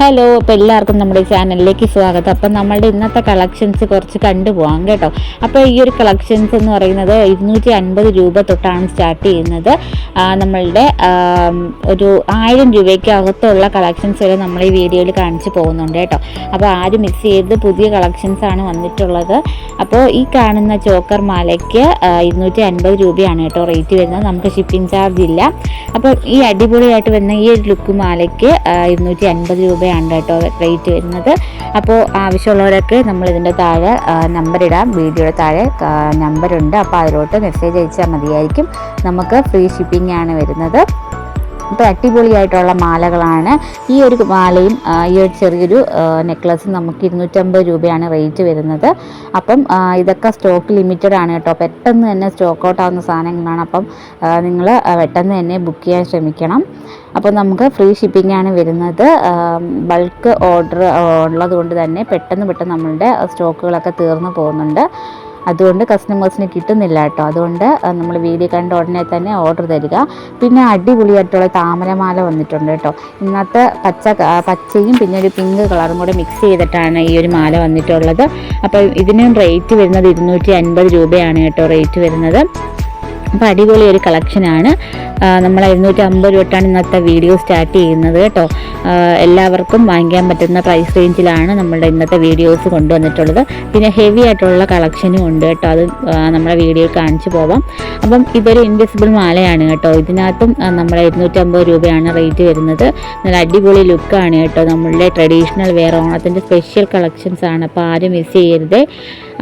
Hello അപ്പോൾ എല്ലാവർക്കും നമ്മുടെ ചാനലിലേക്ക് സ്വാഗതം. അപ്പം നമ്മളുടെ ഇന്നത്തെ കളക്ഷൻസ് കുറച്ച് കണ്ടുപോകാം കേട്ടോ. അപ്പോൾ ഈ ഒരു കളക്ഷൻസ് എന്ന് പറയുന്നത് ഇരുന്നൂറ്റി അൻപത് രൂപ തൊട്ടാണ് സ്റ്റാർട്ട് ചെയ്യുന്നത്. നമ്മളുടെ ഒരു ആയിരം രൂപയ്ക്ക് അകത്തുള്ള കളക്ഷൻസ് വരെ നമ്മൾ ഈ വീഡിയോയിൽ കാണിച്ചു പോകുന്നുണ്ട് കേട്ടോ. അപ്പോൾ ആരും മിക്സ് ചെയ്ത് പുതിയ കളക്ഷൻസ് ആണ് വന്നിട്ടുള്ളത്. അപ്പോൾ ഈ കാണുന്ന ചോക്കർ മാലയ്ക്ക് ഇരുന്നൂറ്റി അൻപത് രൂപയാണ് കേട്ടോ റേറ്റ് വരുന്നത്. നമുക്ക് ഷിപ്പിംഗ് ചാർജ് ഇല്ല. അപ്പോൾ ഈ അടിപൊളിയായിട്ട് വരുന്ന ഈ ഒരു ലുക്ക് മാലയ്ക്ക് ഇരുന്നൂറ്റി അൻപത് രൂപയാണ് കേട്ടോ റേറ്റ് വരുന്നത്. അപ്പോൾ ആവശ്യമുള്ളവരൊക്കെ നമ്മൾ ഇതിന്റെ താഴെ നമ്പർ ഇടാം. വീഡിയോയുടെ താഴെ നമ്പറുണ്ട് അപ്പോൾ അതിലോട്ട് മെസ്സേജ് അയച്ചാൽ മതിയായിരിക്കും. നമുക്ക് ഫ്രീ ഷിപ്പിംഗ് ആണ് വരുന്നത്. അപ്പോൾ അടിപൊളിയായിട്ടുള്ള മാലകളാണ്. ഈ ഒരു മാലയും ഈ ഒരു ചെറിയൊരു നെക്ലസും നമുക്ക് ഇരുന്നൂറ്റമ്പത് രൂപയാണ് റേറ്റ് വരുന്നത്. അപ്പം ഇതൊക്കെ സ്റ്റോക്ക് ലിമിറ്റഡ് ആണ് കേട്ടോ. പെട്ടെന്ന് തന്നെ സ്റ്റോക്ക് ഔട്ട് ആവുന്ന സാധനങ്ങളാണ്. അപ്പം നിങ്ങൾ പെട്ടെന്ന് തന്നെ ബുക്ക് ചെയ്യാൻ ശ്രമിക്കണം. അപ്പോൾ നമുക്ക് ഫ്രീ ഷിപ്പിംഗ് ആണ് വരുന്നത്. ബൾക്ക് ഓർഡർ ഉള്ളത് കൊണ്ട് തന്നെ പെട്ടെന്ന് പെട്ടെന്ന് നമ്മളുടെ സ്റ്റോക്കുകളൊക്കെ തീർന്നു പോകുന്നുണ്ട്. അതുകൊണ്ട് കസ്റ്റമേഴ്സിന് കിട്ടുന്നില്ല കേട്ടോ. അതുകൊണ്ട് നമ്മൾ വീഡിയോ കണ്ട ഉടനെ തന്നെ ഓർഡർ തരിക. പിന്നെ അടിപൊളിയായിട്ടുള്ള താമരമാല വന്നിട്ടുണ്ട് കേട്ടോ. ഇന്നത്തെ പച്ച പച്ചയും പിന്നെ ഒരു പിങ്ക് കളറും കൂടെ മിക്സ് ചെയ്തിട്ടാണ് ഈ ഒരു മാല വന്നിട്ടുള്ളത്. അപ്പോൾ ഇതിനും റേറ്റ് വരുന്നത് ഇരുന്നൂറ്റി അൻപത് രൂപയാണ് കേട്ടോ റേറ്റ് വരുന്നത്. അപ്പോൾ അടിപൊളി ഒരു കളക്ഷനാണ് നമ്മൾ എഴുന്നൂറ്റി അമ്പത് തൊട്ടാണ് ഇന്നത്തെ വീഡിയോ സ്റ്റാർട്ട് ചെയ്യുന്നത് കേട്ടോ. എല്ലാവർക്കും വാങ്ങിക്കാൻ പറ്റുന്ന പ്രൈസ് റേഞ്ചിലാണ് നമ്മളുടെ ഇന്നത്തെ വീഡിയോസ് കൊണ്ടുവന്നിട്ടുള്ളത്. പിന്നെ ഹെവി ആയിട്ടുള്ള കളക്ഷനും ഉണ്ട് കേട്ടോ. അത് നമ്മുടെ വീഡിയോയിൽ കാണിച്ചു പോവാം. അപ്പം ഇതൊരു ഇൻവിസിബിൾ മാലയാണ് കേട്ടോ. ഇതിനകത്തും നമ്മുടെ ഇരുന്നൂറ്റമ്പത് രൂപയാണ് റേറ്റ് വരുന്നത്. നല്ല അടിപൊളി ലുക്കാണ് കേട്ടോ. നമ്മളുടെ ട്രഡീഷണൽ വെയർ ഓണത്തിന്റെ സ്പെഷ്യൽ കളക്ഷൻസ് ആണ്. അപ്പോൾ ആരും മിസ് ചെയ്യരുത്.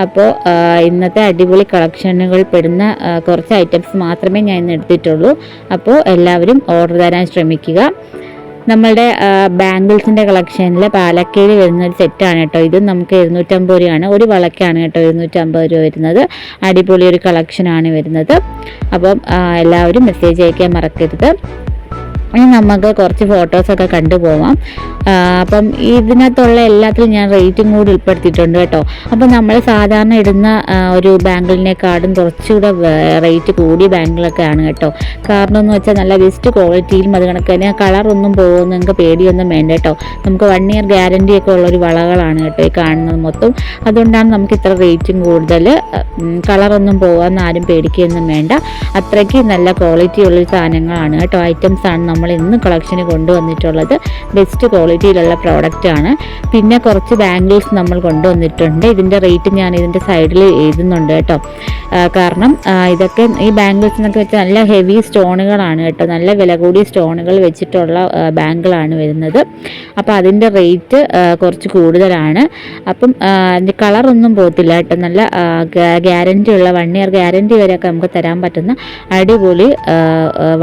അപ്പോൾ ഇന്നത്തെ അടിപൊളി കളക്ഷനുകൾ പെടുന്ന കുറച്ച് ഐറ്റംസ് മാത്രമേ ഞാൻ ഇന്ന് എടുത്തിട്ടുള്ളൂ. അപ്പോൾ എല്ലാവരും ഓർഡർ തരാൻ ശ്രമിക്കുക. നമ്മളുടെ ബാംഗിൾസിന്റെ കളക്ഷനിൽ പാലക്കയിൽ വരുന്ന ഒരു സെറ്റാണ് കേട്ടോ. ഇത് നമുക്ക് ഇരുന്നൂറ്റമ്പത് രൂപയാണ്. ഒരു വളക്കാണ് കേട്ടോ ഇരുന്നൂറ്റമ്പത് രൂപ വരുന്നത്. അടിപൊളി ഒരു കളക്ഷനാണ് വരുന്നത്. അപ്പം എല്ലാവരും മെസ്സേജ് അയക്കാൻ മറക്കരുത്. ഇനി നമുക്ക് കുറച്ച് ഫോട്ടോസൊക്കെ കണ്ടുപോവാം അപ്പം ഇതിനകത്തുള്ള എല്ലാത്തിലും ഞാൻ റേറ്റും കൂടി ഉൾപ്പെടുത്തിയിട്ടുണ്ട് കേട്ടോ. അപ്പം നമ്മൾ സാധാരണ ഇടുന്ന ഒരു ബാങ്കിളിനെക്കാളും കുറച്ചുകൂടെ റേറ്റ് കൂടിയ ബാങ്കിളൊക്കെ ആണ് കേട്ടോ. കാരണം എന്ന് വെച്ചാൽ നല്ല ബെസ്റ്റ് ക്വാളിറ്റിയിലും അത് കണക്ക് തന്നെ. കളറൊന്നും പോകുമെന്ന് നിങ്ങൾക്ക് പേടിയൊന്നും വേണ്ട കേട്ടോ. നമുക്ക് വൺ ഇയർ ഗ്യാരണ്ടി ഒക്കെ ഉള്ളൊരു വളകളാണ് കേട്ടോ ഈ കാണുന്നത് മൊത്തം. അതുകൊണ്ടാണ് നമുക്ക് ഇത്ര റേറ്റും കൂടുതൽ കളറൊന്നും പോകാമെന്ന് ആരും പേടിക്കുകയൊന്നും വേണ്ട. അത്രയ്ക്ക് നല്ല ക്വാളിറ്റി ഉള്ള സാധനങ്ങളാണ് കേട്ടോ. ഐറ്റംസ് ആണ് നമ്മൾ ഇന്ന് കളക്ഷന് കൊണ്ടുവന്നിട്ടുള്ളത് ബെസ്റ്റ് ക്വാളിറ്റിയിലുള്ള പ്രോഡക്റ്റ് ആണ്. പിന്നെ കുറച്ച് ബാംഗിൾസ് നമ്മൾ കൊണ്ടുവന്നിട്ടുണ്ട്. ഇതിന്റെ റേറ്റ് ഞാൻ ഇതിന്റെ സൈഡിൽ എഴുതുന്നുണ്ട് കേട്ടോ. കാരണം ഇതൊക്കെ ഈ ബാംഗിൾസ് എന്നൊക്കെ വെച്ചാൽ നല്ല ഹെവി സ്റ്റോണുകളാണ് കേട്ടോ. നല്ല വില കൂടിയ സ്റ്റോണുകൾ വെച്ചിട്ടുള്ള ബാങ്കിളാണ് വരുന്നത്. അപ്പോൾ അതിന്റെ റേറ്റ് കുറച്ച് കൂടുതലാണ്. അപ്പം അതിന്റെ കളറൊന്നും പോകത്തില്ല കേട്ടോ. നല്ല ഗ്യാരണ്ടി ഉള്ള വൺ ഇയർ ഗ്യാരണ്ടി വരെയൊക്കെ നമുക്ക് തരാൻ പറ്റുന്ന അടിപൊളി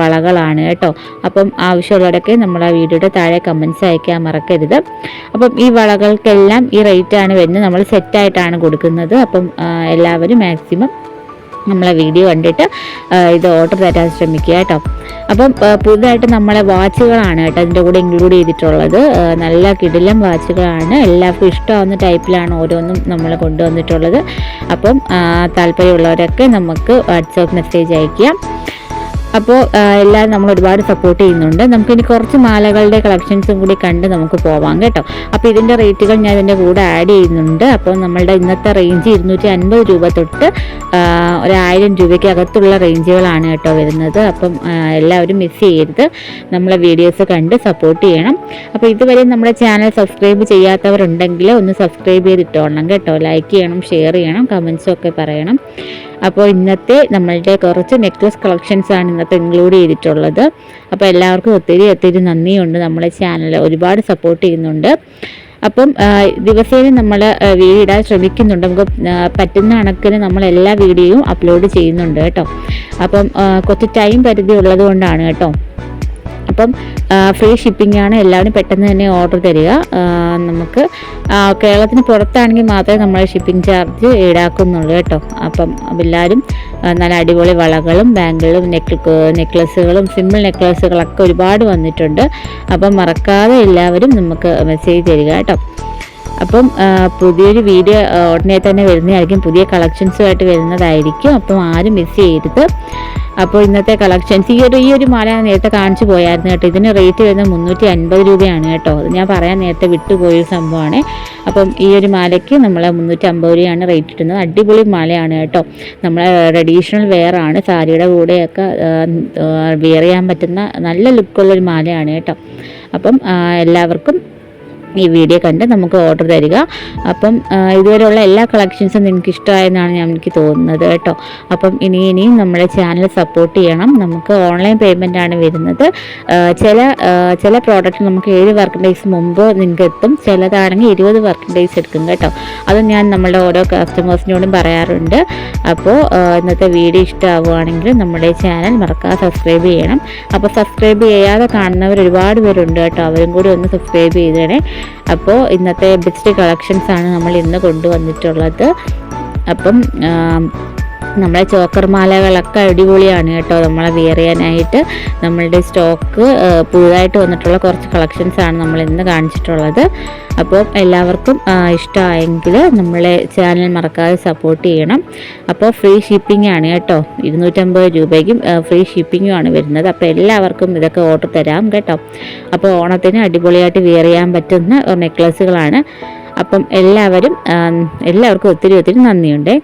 വളകളാണ് കേട്ടോ. അപ്പം ആവശ്യമുള്ളവരൊക്കെ നമ്മൾ ആ വീഡിയോയുടെ താഴെ കമൻസ് അയക്കാൻ മറക്കരുത്. അപ്പം ഈ വളകൾക്കെല്ലാം ഈ റേറ്റാണ് വരുന്നത്. നമ്മൾ സെറ്റായിട്ടാണ് കൊടുക്കുന്നത്. അപ്പം എല്ലാവരും മാക്സിമം നമ്മളെ വീഡിയോ കണ്ടിട്ട് ഇത് ഓർഡർ തരാൻ ശ്രമിക്കുക കേട്ടോ. അപ്പം പുതുതായിട്ട് നമ്മളെ വാച്ചുകളാണ് കേട്ടോ അതിന്റെ കൂടെ ഇൻക്ലൂഡ് ചെയ്തിട്ടുള്ളത്. നല്ല കിടിലം വാച്ചുകളാണ് എല്ലാവർക്കും ഇഷ്ടമാവുന്ന ടൈപ്പിലാണ് ഓരോന്നും നമ്മൾ കൊണ്ടുവന്നിട്ടുള്ളത്. അപ്പം താല്പര്യമുള്ളവരൊക്കെ നമുക്ക് വാട്സാപ്പ് മെസ്സേജ് അയക്കുക അപ്പോൾ എല്ലാവരും നമ്മൾ ഒരുപാട് സപ്പോർട്ട് ചെയ്യുന്നുണ്ട്. നമുക്കിനി കുറച്ച് മാലകളുടെ കളക്ഷൻസും കൂടി കണ്ട് നമുക്ക് പോവാം കേട്ടോ. അപ്പോൾ ഇതിന്റെ റേറ്റുകൾ ഞാൻ ഇതിന്റെ കൂടെ ആഡ് ചെയ്യുന്നുണ്ട്. അപ്പോൾ നമ്മളുടെ ഇന്നത്തെ റേഞ്ച് ഇരുന്നൂറ്റി അൻപത് രൂപ തൊട്ട് ഒരായിരം രൂപയ്ക്ക് അകത്തുള്ള റേഞ്ചുകളാണ് കേട്ടോ വരുന്നത്. അപ്പം എല്ലാവരും മിസ് ചെയ്യരുത്. നമ്മളെ വീഡിയോസ് കണ്ട് സപ്പോർട്ട് ചെയ്യണം. അപ്പോൾ ഇതുവരെ നമ്മുടെ ചാനൽ സബ്സ്ക്രൈബ് ചെയ്യാത്തവരുണ്ടെങ്കിൽ ഒന്ന് സബ്സ്ക്രൈബ് ചെയ്തിട്ടോളണം കേട്ടോ. ലൈക്ക് ചെയ്യണം ഷെയർ ചെയ്യണം കമൻസും ഒക്കെ പറയണം. അപ്പോൾ ഇന്നത്തെ നമ്മളുടെ കുറച്ച് നെക്ലസ് കളക്ഷൻസ് ആണ് ഇന്നത്തെ ഇൻക്ലൂഡ് ചെയ്തിട്ടുള്ളത്. അപ്പോൾ എല്ലാവർക്കും ഒത്തിരി ഒത്തിരി നന്ദിയുണ്ട്. നമ്മളെ ചാനൽ ഒരുപാട് സപ്പോർട്ട് ചെയ്യുന്നുണ്ട്. അപ്പം ദിവസേന നമ്മൾ വീഡിയോ ഇടാൻ ശ്രമിക്കുന്നുണ്ട്. നമുക്ക് പറ്റുന്ന കണക്കിന് നമ്മൾ എല്ലാ വീഡിയോയും അപ്ലോഡ് ചെയ്യുന്നുണ്ട് കേട്ടോ. അപ്പം കുറച്ച് ടൈം പരിധി ഉള്ളത് കൊണ്ടാണ് കേട്ടോ. അപ്പം ഫ്രീ ഷിപ്പിംഗ് ആണ് എല്ലാവരും പെട്ടെന്ന് തന്നെ ഓർഡർ തരിക. നമുക്ക് കേരളത്തിന് പുറത്താണെങ്കിൽ മാത്രമേ നമ്മൾ ഷിപ്പിംഗ് ചാർജ് ഈടാക്കുന്നുള്ളൂ കേട്ടോ. അപ്പം എല്ലാവരും നല്ല അടിപൊളി വളകളും ബാങ്കുകളും നെക്ക് നെക്ലസുകളും സിമ്പിൾ നെക്ലസുകളൊക്കെ ഒരുപാട് വന്നിട്ടുണ്ട്. അപ്പം മറക്കാതെ എല്ലാവരും നമുക്ക് മെസ്സേജ് തരിക കേട്ടോ. അപ്പം പുതിയൊരു വീഡിയോ ഉടനെ തന്നെ വരുന്നതായിരിക്കും. പുതിയ കളക്ഷൻസുമായിട്ട് വരുന്നതായിരിക്കും. അപ്പം ആരും മിസ് ചെയ്യരുത്. അപ്പോൾ ഇന്നത്തെ കളക്ഷൻസ് ഈ ഒരു ഈ ഒരു മാല നേരത്തെ കാണിച്ചു പോയായിരുന്നു കേട്ടോ. ഇതിന് റേറ്റ് വരുന്നത് മുന്നൂറ്റി അൻപത് രൂപയാണ് കേട്ടോ. അത് ഞാൻ പറയാൻ നേരത്തെ വിട്ടുപോയൊരു സംഭവമാണ്. അപ്പം ഈ ഒരു മാലയ്ക്ക് നമ്മൾ മുന്നൂറ്റി അമ്പത് രൂപയാണ് റേറ്റ് ഇട്ടുന്നത് അടിപൊളി മാലയാണ് കേട്ടോ. നമ്മളെ ട്രഡീഷണൽ വെയർ ആണ്. സാരിയുടെ കൂടെയൊക്കെ വെയർ ചെയ്യാൻ പറ്റുന്ന നല്ല ലുക്കുള്ളൊരു മാലയാണ് കേട്ടോ. അപ്പം എല്ലാവർക്കും ഈ വീഡിയോ കണ്ട് നമുക്ക് ഓർഡർ തരിക. അപ്പം ഇതുവരെയുള്ള എല്ലാ കളക്ഷൻസും നിങ്ങൾക്ക് ഇഷ്ടമായെന്നാണ് ഞാൻ എനിക്ക് തോന്നുന്നത് കേട്ടോ. അപ്പം ഇനി ഇനിയും നമ്മുടെ ചാനൽ സപ്പോർട്ട് ചെയ്യണം. നമുക്ക് ഓൺലൈൻ പേയ്മെന്റ് ആണ് വരുന്നത്. ചില ചില പ്രോഡക്റ്റ് നമുക്ക് ഏഴ് വർക്കിംഗ് ഡേയ്സ് മുമ്പ് നിങ്ങൾക്ക് എത്തും. ചിലതാണെങ്കിൽ ഇരുപത് വർക്കിംഗ് ഡേയ്സ് എടുക്കും കേട്ടോ. അത് ഞാൻ നമ്മുടെ ഓരോ കസ്റ്റമേഴ്സിനോടും പറയാറുണ്ട്. അപ്പോൾ ഇന്നത്തെ വീഡിയോ ഇഷ്ടമാവുകയാണെങ്കിൽ നമ്മുടെ ചാനൽ മറക്കാതെ സബ്സ്ക്രൈബ് ചെയ്യണം. അപ്പോൾ സബ്സ്ക്രൈബ് ചെയ്യാതെ കാണുന്നവർ ഒരുപാട് പേരുണ്ട് കേട്ടോ. അവരും കൂടി ഒന്ന് സബ്സ്ക്രൈബ് ചെയ്തേണേ അപ്പോൾ ഇന്നത്തെ ബെസ്റ്റ് കളക്ഷൻസ് ആണ് നമ്മൾ ഇന്ന് കൊണ്ടുവന്നിട്ടുള്ളത്. അപ്പം നമ്മളെ ചോക്കർ മാലകളൊക്കെ അടിപൊളിയാണ് കേട്ടോ. നമ്മളെ വിയർ ചെയ്യാനായിട്ട് നമ്മളുടെ സ്റ്റോക്ക് പുതുതായിട്ട് വന്നിട്ടുള്ള കുറച്ച് കളക്ഷൻസ് ആണ് നമ്മൾ ഇന്ന് കാണിച്ചിട്ടുള്ളത്. അപ്പോൾ എല്ലാവർക്കും ഇഷ്ടമായെങ്കിൽ നമ്മളെ ചാനൽ മറക്കാതെ സപ്പോർട്ട് ചെയ്യണം. അപ്പോൾ ഫ്രീ ഷിപ്പിംഗ് ആണ് കേട്ടോ. ഇരുന്നൂറ്റമ്പത് രൂപയ്ക്കും ഫ്രീ ഷിപ്പിങ്ങും ആണ് വരുന്നത്. അപ്പോൾ എല്ലാവർക്കും ഇതൊക്കെ ഓർഡർ തരാം കേട്ടോ. അപ്പോൾ ഓണത്തിന് അടിപൊളിയായിട്ട് വിയർ ചെയ്യാൻ പറ്റുന്ന നെക്ലസുകളാണ് അപ്പം എല്ലാവരും എല്ലാവർക്കും ഒത്തിരി ഒത്തിരി നന്ദിയുണ്ടേ.